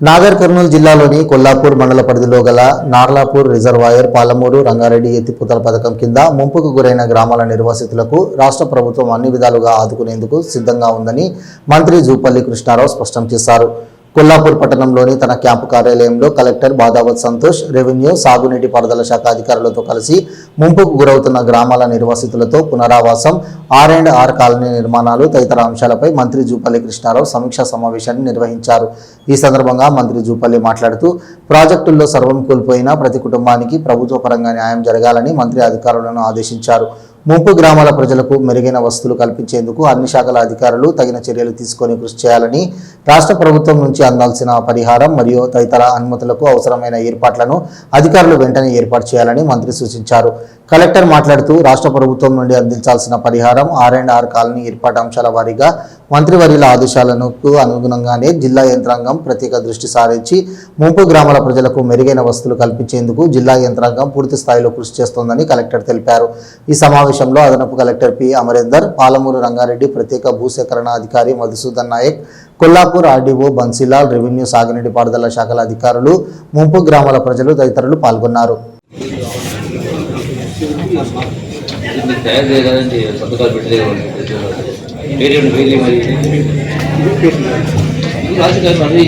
నాగర్ కర్నూలు జిల్లాలోని కొల్లాపూర్ మండల పరిధిలో గల నార్లాపూర్ రిజర్వాయర్ పాలమూరు రంగారెడ్డి ఎత్తిపోతల పథకం కింద ముంపుకు గురైన గ్రామాల నిర్వాసితులకు రాష్ట్ర ప్రభుత్వం అన్ని విధాలుగా ఆదుకునేందుకు సిద్ధంగా ఉందని మంత్రి జూపల్లి కృష్ణారావు స్పష్టం చేశారు. కొల్లాపూర్ పట్టణంలోని తన క్యాంపు కార్యాలయంలో కలెక్టర్ బాదావత్ సంతోష్ రెవెన్యూ సాగునీటి పారుదల శాఖ అధికారులతో కలిసి ముంపుకు గురవుతున్న గ్రామాల నిర్వాసితులతో పునరావాసం ఆర్ అండ్ ఆర్ కాలనీ నిర్మాణాలు తదితర అంశాలపై మంత్రి జూపల్లి కృష్ణారావు సమీక్షా సమావేశాన్ని నిర్వహించారు. ఈ సందర్భంగా మంత్రి జూపల్లి మాట్లాడుతూ ప్రాజెక్టుల్లో సర్వం కోల్పోయిన ప్రతి కుటుంబానికి ప్రభుత్వ పరంగా న్యాయం జరగాలని మంత్రి అధికారులను ఆదేశించారు. ముంపు గ్రామాల ప్రజలకు మెరుగైన వసతులు కల్పించేందుకు అన్ని శాఖల అధికారులు తగిన చర్యలు తీసుకొని కృషి చేయాలని రాష్ట్ర ప్రభుత్వం నుంచి అందాల్సిన పరిహారం మరియు తదితర అనుమతులకు అవసరమైన ఏర్పాట్లను అధికారులు వెంటనే ఏర్పాటు చేయాలని మంత్రి సూచించారు. కలెక్టర్ మాట్లాడుతూ రాష్ట్ర ప్రభుత్వం నుండి అందించాల్సిన పరిహారం ఆర్ అండ్ ఆర్ కాలనీ ఏర్పాటు అంశాల వారీగా మంత్రివర్యుల ఆదేశాలకు అనుగుణంగానే జిల్లా యంత్రాంగం ప్రత్యేక దృష్టి సారించి ముంపు గ్రామాల ప్రజలకు మెరుగైన వసతులు కల్పించేందుకు జిల్లా యంత్రాంగం పూర్తి స్థాయిలో కృషి చేస్తోందని కలెక్టర్ తెలిపారు. ఈ సమావేశంలో అదనపు కలెక్టర్ పి అమరేందర్ పాలమూరు రంగారెడ్డి ప్రత్యేక భూసేకరణ అధికారి మధుసూదన్ నాయక్ కొల్లాపూర్ ఆర్డీఓ బన్సీలాల్ రెవెన్యూ సాగునీటి పారుదల శాఖల అధికారులు ముంపు గ్రామాల ప్రజలు తదితరులు పాల్గొన్నారు. తయారు చేయగలంటే సంతకాలు పెట్టలేకపోతే వేరే వేరే మరి రాజు గారు మరి